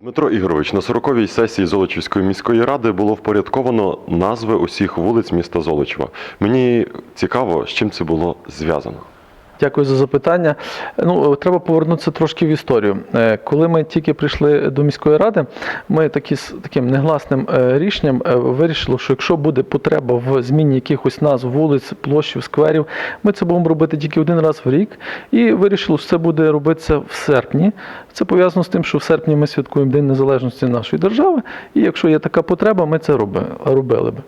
Дмитро Ігорович, на 40-й сесії Золочівської міської ради було впорядковано назви усіх вулиць міста Золочева. Мені цікаво, з чим це було зв'язано. Дякую за запитання. Ну, треба повернутися трошки в історію. Е, Коли ми тільки прийшли до міської ради, ми такі, таким негласним е, рішенням е, вирішили, що якщо буде потреба в зміні якихось назв вулиць, площів, скверів, ми це будемо робити тільки один раз в рік. І вирішили, що це буде робитися в серпні. Це пов'язано з тим, що в серпні ми святкуємо День Незалежності нашої держави, і якщо є така потреба, ми це роби- робили би.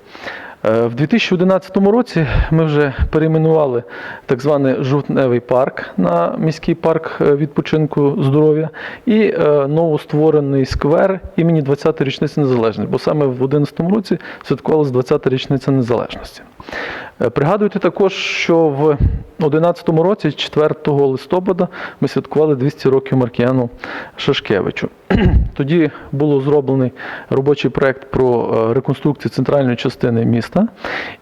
Е, В 2011 році ми вже перейменували так званий жовтневий парк на міський парк е, відпочинку здоров'я і е, новостворений сквер імені 20-ї річниці незалежності, бо саме в 2011 році святкувалася 20-та річниця незалежності. Е, Пригадуйте також, що в 2011 році, 4 листопада, ми святкували 200 років Маркіяну Шашкевичу. Тоді було зроблений робочий проект про е, реконструкцію центральної частини міста.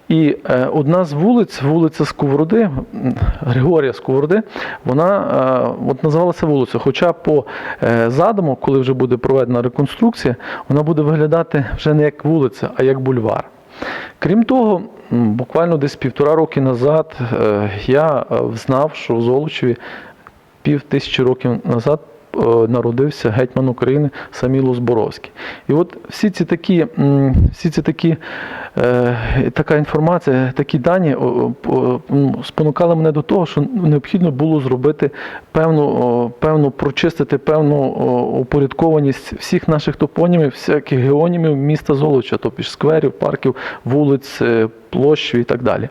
І е, одна з вулиць, вулиця Сковороди, Григорія Сковороди, вона от називалася вулицею. Хоча по задуму, коли вже буде проведена реконструкція, вона буде виглядати вже не як вулиця, а як бульвар. Крім того, буквально десь півтора роки назад е, я е, знав, що в Золочеві пів тисячі років назад народився гетьман України Саміло Зборовський. І от всі ці такі, всі ці такі е, така інформація, такі дані спонукали мене до того, що необхідно було зробити певну, певну прочистити певну упорядкованість всіх наших топонімів, всяких геонімів міста Золоча, тобто скверів, парків, вулиць, е, площ і так далі.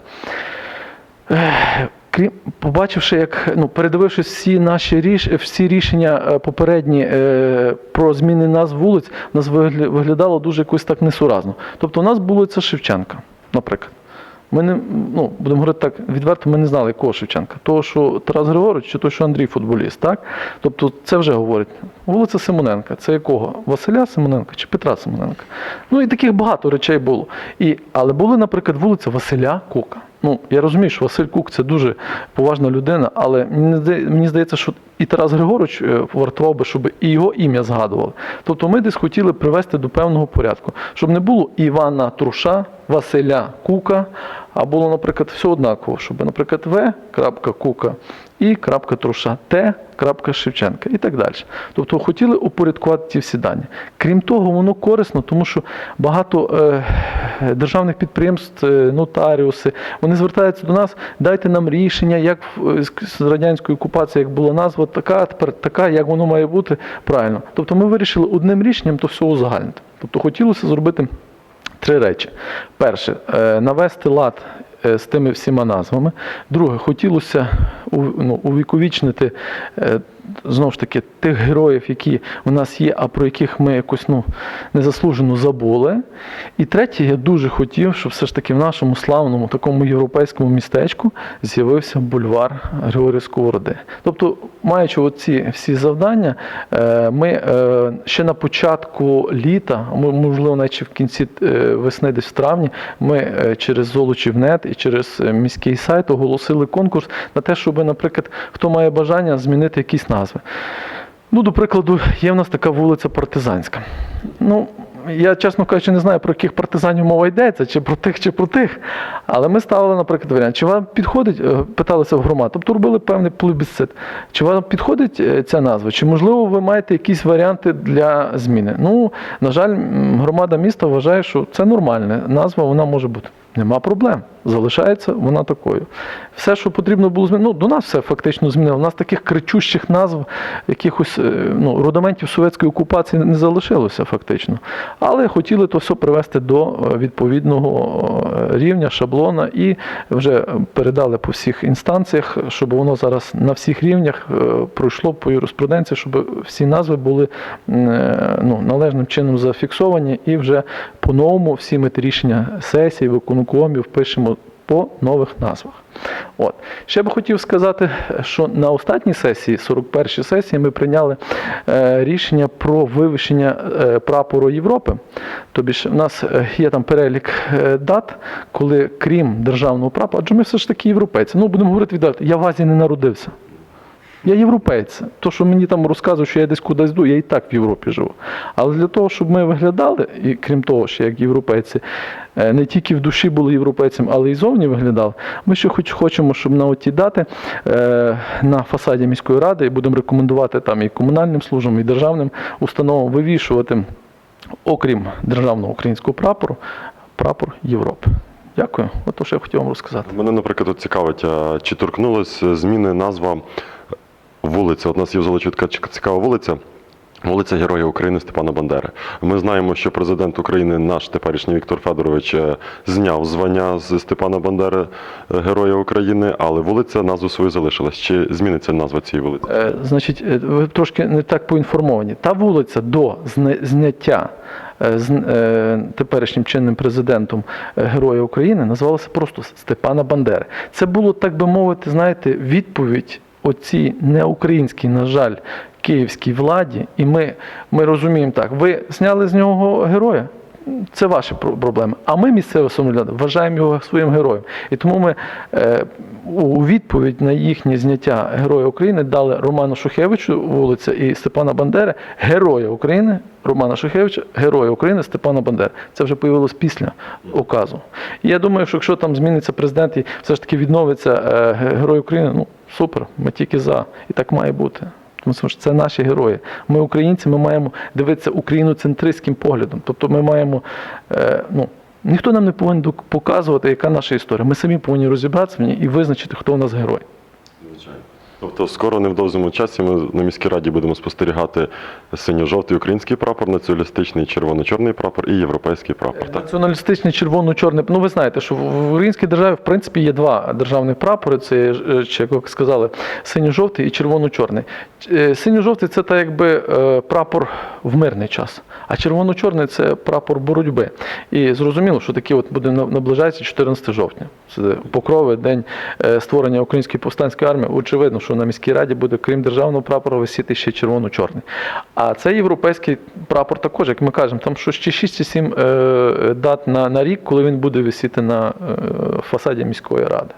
Крім побачивши, як ну передивившись всі наші ріш, всі рішення е, попередні е, про зміни назв вулиць, у нас виглядало дуже якось так несуразно. Тобто, у нас вулиця Шевченка, наприклад. Ми не ну, будемо говорити так відверто, ми не знали, якого Шевченка. Того, що Тарас Григорович, чи того, що Андрій футболіст, так? Тобто це вже говорить. Вулиця Симоненка, це якого? Василя Симоненка чи Петра Симоненка? Ну і таких багато речей було. І, але були, наприклад, вулиця Василя Кука. Ну, я розумію, що Василь Кук це дуже поважна людина, але мені здається, що і Тарас Григорович е, вартував би, щоб і його ім'я згадували. Тобто ми десь хотіли привести до певного порядку, щоб не було Івана Труша, Василя Кука, а було, наприклад, все однаково, щоб, наприклад, В. крапка Кука і крапка Труша, Т. крапка Шевченка і так далі. Тобто хотіли упорядкувати ті всі дані. Крім того, воно корисно, тому що багато е, державних підприємств, е, нотаріуси, вони звертаються до нас, дайте нам рішення, як в- з- з радянської окупації, як була назва така, тепер така, як воно має бути правильно. Тобто ми вирішили одним рішенням то все узагальнити. Тобто хотілося зробити три речі. Перше, е, навести лад е, з тими всіма назвами. Друге, хотілося ну, увіковічнити е, знову ж таки тих героїв, які у нас є, а про яких ми якось ну, незаслужено забули. І третє, я дуже хотів, щоб все ж таки в нашому славному такому європейському містечку з'явився бульвар Григорія Сковороди. Тобто, маючи оці всі завдання, е, ми е, ще на початку літа, можливо, навіть в кінці е, весни, десь в травні, ми через Золочівнет і через міський сайт оголосили конкурс на те, щоб, наприклад, хто має бажання змінити якісь назви. Ну, до прикладу, є в нас така вулиця Партизанська. Ну, я, чесно кажучи, не знаю, про яких партизанів мова йдеться, чи про тих, чи про тих. Але ми ставили, наприклад, варіант, чи вам підходить, е, питалися в громад, тобто робили певний плебісцит, чи вам підходить е, ця назва, чи можливо ви маєте якісь варіанти для зміни. Ну, на жаль, громада міста вважає, що це нормальна назва, вона може бути. Нема проблем. Залишається вона такою. Все, що потрібно було змінити, ну, до нас все фактично змінило. У нас таких кричущих назв, якихось е, ну, рудаментів совєтської окупації не залишилося фактично. Але хотіли то все привести до е, відповідного е, рівня, шаблона і вже передали по всіх інстанціях, щоб воно зараз на всіх рівнях е, пройшло по юриспруденції, щоб всі назви були е, ну, належним чином зафіксовані і вже по-новому всі ми рішення сесії, виконкомів пишемо по нових назвах. От. Ще би хотів сказати, що на останній сесії, 41-й сесії, ми прийняли е, рішення про вивищення е, прапору Європи. Тобі ж в нас е, є там перелік е, дат, коли крім державного прапора, адже ми все ж таки європейці. Ну, будемо говорити відверто, я в Азії не народився. Я європейць. То, що мені там розказують, що я десь кудись йду, я і так в Європі живу. Але для того, щоб ми виглядали, і крім того, що як європейці, е, не тільки в душі були європейцями, але й зовні виглядали, ми ще хоч хочемо, щоб на оті дати е, на фасаді міської ради і будемо рекомендувати там і комунальним службам, і державним установам вивішувати, окрім державного українського прапору, прапор Європи. Дякую. Ото що я хотів вам розказати. Мене, наприклад, цікавить, чи торкнулась зміни назва вулиці? От у нас є в Золочеві цікава вулиця. Вулиця Героя України Степана Бандери. Ми знаємо, що президент України, наш теперішній Віктор Федорович, е, зняв звання з Степана Бандери е, Героя України, але вулиця назву свою залишилась. Чи зміниться назва цієї вулиці? Е, Значить, е, ви трошки не так поінформовані. Та вулиця до зняття з е, теперішнім чинним президентом Героя України називалася просто Степана Бандери. Це було, так би мовити, знаєте, відповідь оцій неукраїнській, на жаль, київській владі. І ми, ми розуміємо так: ви зняли з нього героя. Це ваші проблеми. А ми, місцеве самоврядування, вважаємо його своїм героєм. І тому ми е, у відповідь на їхнє зняття Героя України дали Роману Шухевичу вулиця і Степана Бандери, Героя України, Романа Шухевича, Героя України Степана Бандери. Це вже появилось після указу. І я думаю, що якщо там зміниться президент і все ж таки відновиться е, Герой України, ну супер, ми тільки за. І так має бути. Тому що це наші герої. Ми, українці, ми маємо дивитися україноцентристським поглядом. Тобто ми маємо, е, ну, ніхто нам не повинен показувати, яка наша історія. Ми самі повинні розібратися в ній і визначити, хто у нас герой. Звичайно. Тобто, скоро невдовзому часі ми на міській раді будемо спостерігати синьо-жовтий український прапор, націоналістичний червоно-чорний прапор і європейський прапор. Так? Націоналістичний червоно-чорний. Ну, ви знаєте, що в українській державі в принципі є два державних прапори: це е, як ви сказали, синьо-жовтий і червоно-чорний. Е, Синьо-жовтий це так якби е, прапор в мирний час, а червоно-чорний це прапор боротьби. І зрозуміло, що такі от буде наближається 14 жовтня. Це покрови, день е, створення української повстанської армії. Очевидно, що на міській раді буде, крім державного прапора, висіти ще червоно-чорний. А це європейський прапор також, як ми кажемо, там що ще 6 чи 7 е, дат на, на рік, коли він буде висіти на е, фасаді міської ради.